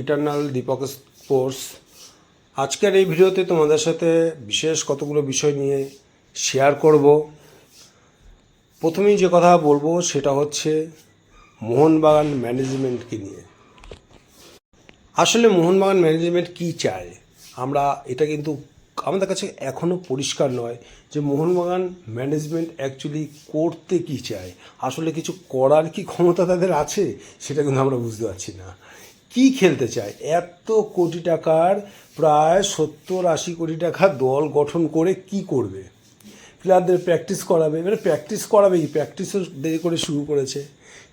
Eternal Dipak sports আজকের এই ভিডিওতে তোমাদের সাথে বিশেষ কতগুলো বিষয় নিয়ে শেয়ার করব। প্রথমেই যে কথা বলব সেটা হচ্ছে মোহনবাগান ম্যানেজমেন্টকে নিয়ে। আসলে মোহনবাগান ম্যানেজমেন্ট কি চায়? আমরা এটা কিন্তু আমাদের কাছে এখনও পরিষ্কার নয় যে মোহনবাগান ম্যানেজমেন্ট অ্যাকচুয়ালি করতে কি চায়। আসলে কিছু করার কি ক্ষমতা তাদের আছে? সেটা কিন্তু আমরা বুঝতে পারছি না। কি খেলতে চায়? এত কোটি টাকার, প্রায় সত্তর আশি কোটি টাকা দল গঠন করে কি করবে? প্লেয়ারদের প্র্যাকটিস করাবে মানে প্র্যাকটিস করাবে কি? প্র্যাকটিসও দেরি করে শুরু করেছে।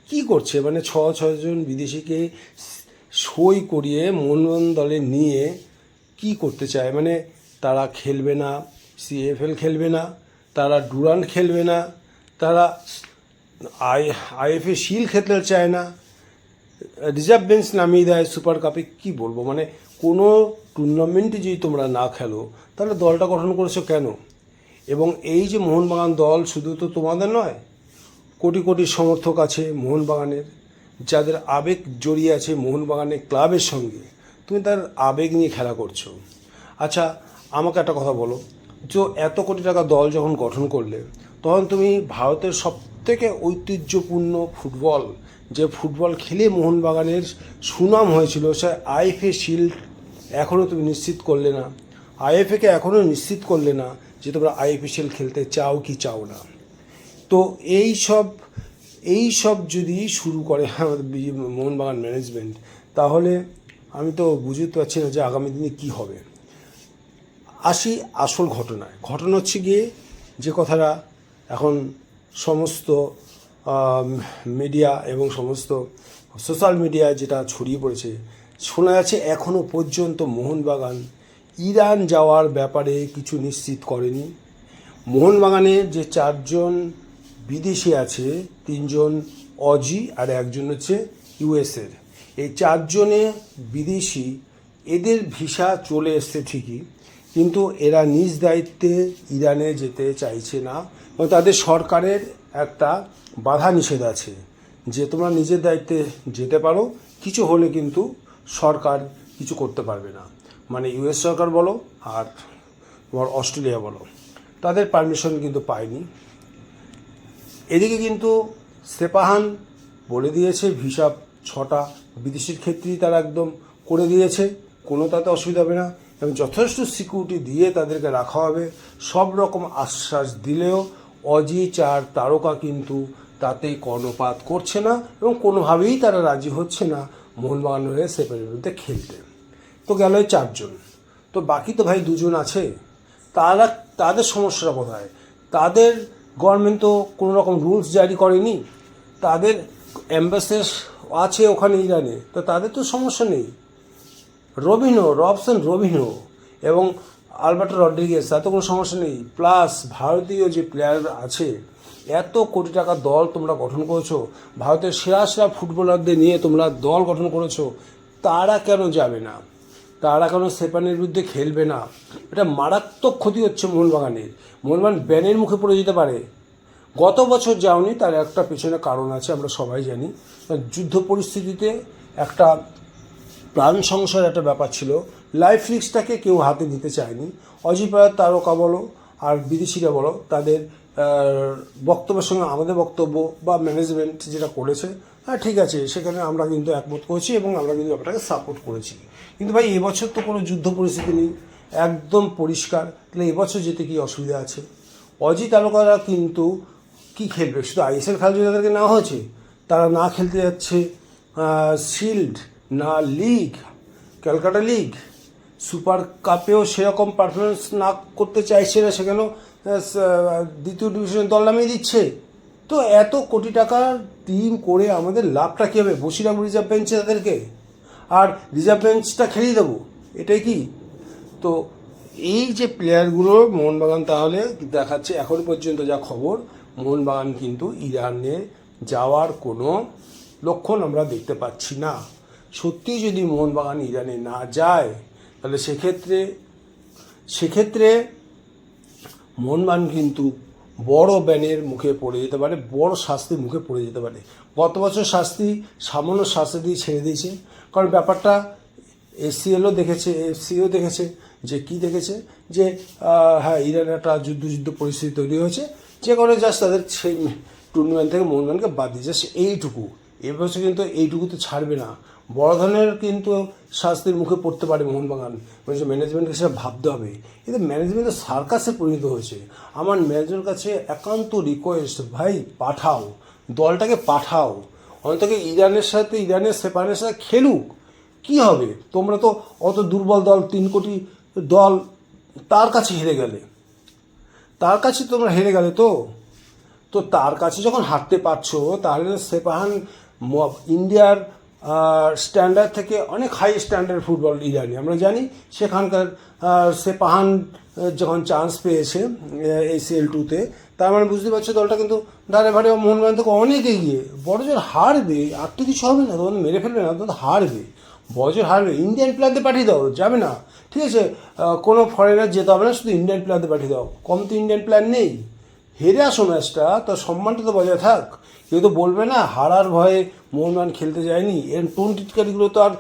কি করছে? মানে ছ ছজন বিদেশিকে সই করিয়ে মনোনয়ন দলে নিয়ে কি করতে চায়? মানে তারা খেলবে না সিএফএল খেলবে না, তারা ডুরান্ট খেলবে না, তারা আই, আইএফএ শিল খেলতে চায় না রিজার্ভ বেঞ্চ নামিয়ে দেয় সুপার কাপে, কি বলব? মানে কোনো টুর্নামেন্টে যদি তোমরা না খেলো, তাহলে দলটা গঠন করেছ কেন? এবং এই যে মোহনবাগান দল শুধু তো তোমাদের নয়, কোটি কোটি সমর্থক আছে মোহনবাগানের, যাদের আবেগ জড়িয়ে আছে মোহনবাগানের ক্লাবের সঙ্গে। তুমি তার আবেগ নিয়ে খেলা করছ। আচ্ছা আমাকে একটা কথা বলো। যে এত কোটি টাকা দল যখন গঠন করলে, তখন তুমি ভারতের সব থেকে ঐতিহ্যপূর্ণ ফুটবল। যে ফুটবল খেলে মোহনবাগানের সুনাম হয়েছিল, সে আইএফএ শিল্ড এখনও তুমি নিশ্চিত করলে না। আইএফএকে এখনও নিশ্চিত করলে না যে তোমরা আইএফএ শিল্ড খেলতে চাও কি চাও না। তো এই সব এই সব যদি শুরু করে আমাদের মোহনবাগান ম্যানেজমেন্ট, তাহলে আমি তো বুঝতে পারছি না যে আগামী দিনে কি হবে। আসি আসল ঘটনায়। ঘটনা হচ্ছে গিয়ে যে কথাটা এখন সমস্ত মিডিয়া এবং সমস্ত সোশ্যাল মিডিয়ায় যেটা ছড়িয়ে পড়েছে, শোনা যাচ্ছে এখনও পর্যন্ত মোহনবাগান ইরান যাওয়ার ব্যাপারে কিছু নিশ্চিত করেনি। মোহনবাগানের যে চারজন বিদেশি আছে, তিনজন অজি আর একজন হচ্ছে ইউএসের এই চারজনে বিদেশি, এদের ভিসা চলে এসছে ঠিকই কিন্তু এরা নিজ দায়িত্বে ইরানে যেতে চাইছে না এবং তাদের সরকারের একটা বাধা নিষেধ আছে যে তোমরা নিজের দায়িত্বে যেতে পারো, কিছু হলে কিন্তু সরকার কিছু করতে পারবে না। মানে ইউএস সরকার বলো আর তোমার অস্ট্রেলিয়া বলো, তাদের পারমিশন কিন্তু পায়নি। এদিকে কিন্তু সেপাহান বলে দিয়েছে, ভিসা ছটা বিদেশির ক্ষেত্রেই তারা একদম করে দিয়েছে, কোনো তাতে অসুবিধা হবে না। এবং যথেষ্ট সিকিউরিটি দিয়ে তাদেরকে রাখা হবে। সব রকম আশ্বাস দিলেও অজি চার তারকা কিন্তু তাতে কর্ণপাত করছে না এবং কোনোভাবেই তারা রাজি হচ্ছে না মোহনবাগান হয়ে সেপের বিরুদ্ধে খেলতে। তো গেল চারজন। তো বাকি তো ভাই দুজন আছে। তারা, তাদের সমস্যাটা কোথায় তাদের গভর্নমেন্ট তো কোনো রকম রুলস জারি করেনি। তাদের অ্যাম্বাসেস আছে ওখানে ইরানে। তো তাদের তো সমস্যা নেই। রবিনো, রবসন রবিনো এবং আলবার্টো রড্রিগেস তাতে কোনো সমস্যা নেই। প্লাস ভারতীয় যে প্লেয়ার আছে, এত কোটি টাকা দল তোমরা গঠন করেছ, ভারতের সেরা সেরা ফুটবলারদের নিয়ে তোমরা দল গঠন করেছ, তারা কেন যাবে না? তারা কেন সেপানের বিরুদ্ধে খেলবে না? এটা মারাত্মক ক্ষতি হচ্ছে মোহনবাগানের। মোহনবাগান ব্যানের মুখে পড়ে যেতে পারে। গত বছর যাওনি, তার একটা পেছনে কারণ আছে, আমরা সবাই জানি। যুদ্ধ পরিস্থিতিতে একটা প্রাণ সংশয়ের একটা ব্যাপার ছিল। লাইফ রিক্সটাকে কেউ হাতে নিতে চায়নি। অজিপাড়ার তারকা বলো আর বিদেশিরা বলো, তাদের বক্তব্যের সঙ্গে আমাদের বক্তব্য বা ম্যানেজমেন্ট যেটা করেছে হ্যাঁ ঠিক আছে, সেখানে আমরা কিন্তু একমত করেছি এবং আমরা কিন্তু ব্যাপারটাকে সাপোর্ট করেছি। কিন্তু ভাই, এবছর তো কোনো যুদ্ধ পরিস্থিতি নেই, একদম পরিষ্কার। তাহলে এবছর যেতে কি অসুবিধা আছে? অজি তারকারা কিন্তু কি খেলবে? শুধু আইএসএল খেলা যদি তাদেরকে নেওয়া হয়েছে, তারা না খেলতে যাচ্ছে শিল্ড না লিগ, ক্যালকাটা লিগ, সুপার কাপেও সেরকম পারফরমেন্স না করতে চাইছে না, সেখানেও দ্বিতীয় ডিভিশনের দল নামিয়ে দিচ্ছে। তো এত কোটি টাকার টিম করে আমাদের লাভটা কী হবে? বসি রাখব রিজার্ভ বেঞ্চে তাদেরকে? আর রিজার্ভ বেঞ্চটা খেলিয়ে দেবো, এটাই কি? তো এই যে প্লেয়ারগুলো মোহনবাগান তাহলে দেখাচ্ছে এখন পর্যন্ত যা খবর, মোহনবাগান কিন্তু ইরানে যাওয়ার কোনো লক্ষণ আমরা দেখতে পাচ্ছি না। সত্যি যদি মোহনবাগান ইরানে না যায়, তাহলে সেক্ষেত্রে সেক্ষেত্রে মোহনবাগান কিন্তু বড় ব্যানের মুখে পড়ে যেতে পারে, বড় শাস্তির মুখে পড়ে যেতে পারে। গত বছর শাস্তি সামান্য শাস্তি দিয়ে ছেড়ে দিয়েছে। কারণ ব্যাপারটা এসসিএলও দেখেছে, এফসিও দেখেছে, যে কি দেখেছে? যে হ্যাঁ ইরানের একটা যুদ্ধ যুদ্ধ পরিস্থিতি তৈরি হয়েছে। যে কারণে জাস্ট তাদের সেই টুর্নামেন্ট থেকে মোহনবাগানকে বাদ দিয়ে জাস্ট এইটুকু। এবছর কিন্তু এইটুকু তো ছাড়বে না। বড় ধরনের কিন্তু শাস্তির মুখে পড়তে পারে মোহনবাগান। মানে ম্যানেজমেন্টকে সেটা ভাবতে হবে। কিন্তু ম্যানেজমেন্টের সার্কাসে পরিণত হয়েছে। আমার ম্যানেজারের কাছে একান্ত রিকোয়েস্ট ভাই, পাঠাও। দলটাকে পাঠাও। অন্তত ইরানের সাথে, ইরানের সেপানের সাথে খেলুক। কি হবে? তোমরা তো অত দুর্বল দল, তিন কোটি দল, তার কাছে হেরে গেলে। তার কাছে তোমরা হেরে গেলে তো? তো তার কাছে যখন হারতে পারছ, তাহলে সেপাহান ইন্ডিয়ার স্ট্যান্ডার্ড থেকে অনেক হাই স্ট্যান্ডার্ড ফুটবল ইরানি আমরা জানি সেখানকার সে পাহান যখন চান্স পেয়েছে এই সিএল টুতে তার মানে বুঝতে পারছ দলটা কিন্তু ধারে ভারে মোহনবাগান থেকে অনেক এগিয়ে। বড় জোর হারবে আর তো কিছু হবে না, তোমাদের মেরে ফেলবে না, তোমাদের হারবে বছর হারবে ইন্ডিয়ান প্লেয়ারদের পাঠিয়ে দাও, যাবে না। ঠিক আছে? কোনো ফরেনার যেতে হবে না, শুধু ইন্ডিয়ান প্লেয়ারদের পাঠিয়ে দাও। কম তো ইন্ডিয়ান প্লেয়ার নেই। হেরে আসো ম্যাচটা, তোর সম্মানটা তো বজায় থাক। কেউ তো বলবে না, হারার ভয়ে মোহনবাগান খেলতে যায়নি। এর টোন টিটকারিগুলো তো আর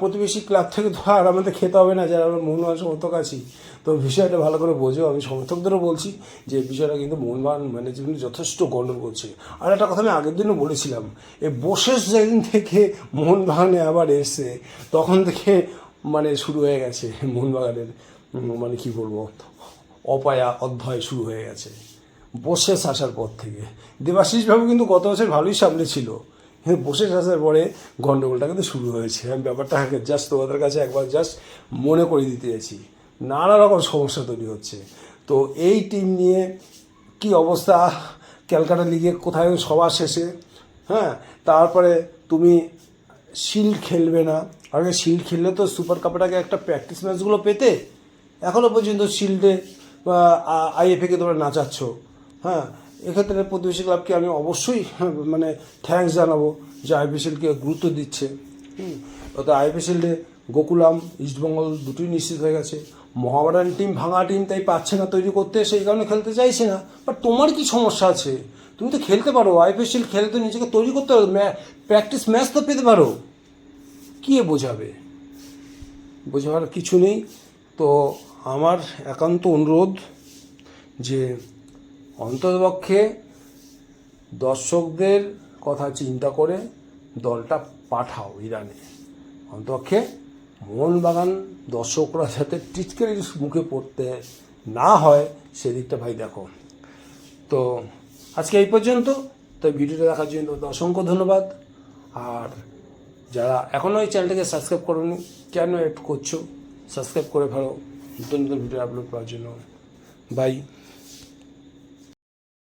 প্রতিবেশী ক্লাব থেকে তো আর আমাদের খেতে হবে না, যারা আমরা মোহনবাগান সমর্থক আছি। তো বিষয়টা ভালো করে বোঝো, আমি সমর্থকদেরও বলছি যে, বিষয়টা কিন্তু মোহনবাগান ম্যানেজমেন্ট যথেষ্ট গণ্ডন করছে। আর একটা কথা আমি আগের দিনও বলেছিলাম এই বসে যেদিন থেকে মোহনবাগানে আবার এসছে, তখন থেকে মানে শুরু হয়ে গেছে মোহনবাগানের মানে কি বলব, অপায়া অধ্যায় শুরু হয়ে গেছে। বসে আসার পর থেকে। দেবাশিস বাবু কিন্তু গত বছর ভালোই সামনে ছিল। কিন্তু বসে আসার পরে গণ্ডগোলটা কিন্তু শুরু হয়েছে। আমি ব্যাপারটা জাস্ট তোমাদের কাছে একবার জাস্ট মনে করে দিতে চাইছি। নানা রকম সমস্যা তৈরি হচ্ছে। তো এই টিম নিয়ে কি অবস্থা? ক্যালকাটা লিগে কোথায় সবার শেষে? হ্যাঁ তারপরে তুমি শিল্ড খেলবে না। আগে শিল্ড খেললে তো সুপার কাপটাকে একটা প্র্যাকটিস ম্যাচগুলো পেতে? এখনও পর্যন্ত শিল্ডে আইএফএকে তোমরা নাচাচ্ছ। হ্যাঁ এক্ষেত্রে প্রতিবেশী ক্লাবকে আমি অবশ্যই হ্যাঁ, মানে থ্যাঙ্কস জানাব যে আইপিএসএলকে গুরুত্ব দিচ্ছে। হুম ওতে আইপিএসএলে গোকুলাম ইস্টবেঙ্গল দুটোই নিশ্চিত হয়ে গেছে। মহাবারান টিম ভাঙা টিম তাই পাচ্ছে না তৈরি করতে সেই কারণে খেলতে চাইছে না। বাট তোমার কি সমস্যা আছে? তুমি তো খেলতে পারো আইপিএসএল খেলে তো নিজেকে তৈরি করতে পারো প্র্যাকটিস ম্যাচ তো পেতে পারো। কে বোঝাবে? বোঝাবার কিছু নেই। তো আমার একান্ত অনুরোধ যে অন্ততপক্ষে দর্শকদের কথা চিন্তা করে দলটা পাঠাও ইরানে। অন্তপক্ষে মোহনবাগান দর্শকরা যাতে টিটকারির মুখে পড়তে না হয়, সেদিকটা ভাই দেখো। তো আজকে এই পর্যন্ত। তো ভিডিওটা দেখার জন্য অসংখ্য ধন্যবাদ। আর যারা এখনও এই চ্যানেলটাকে সাবস্ক্রাইব করোনি, কেন একটু করছ, সাবস্ক্রাইব করে ফেলো। নতুন নতুন ভিডিও আপলোড করার জন্য। বাই।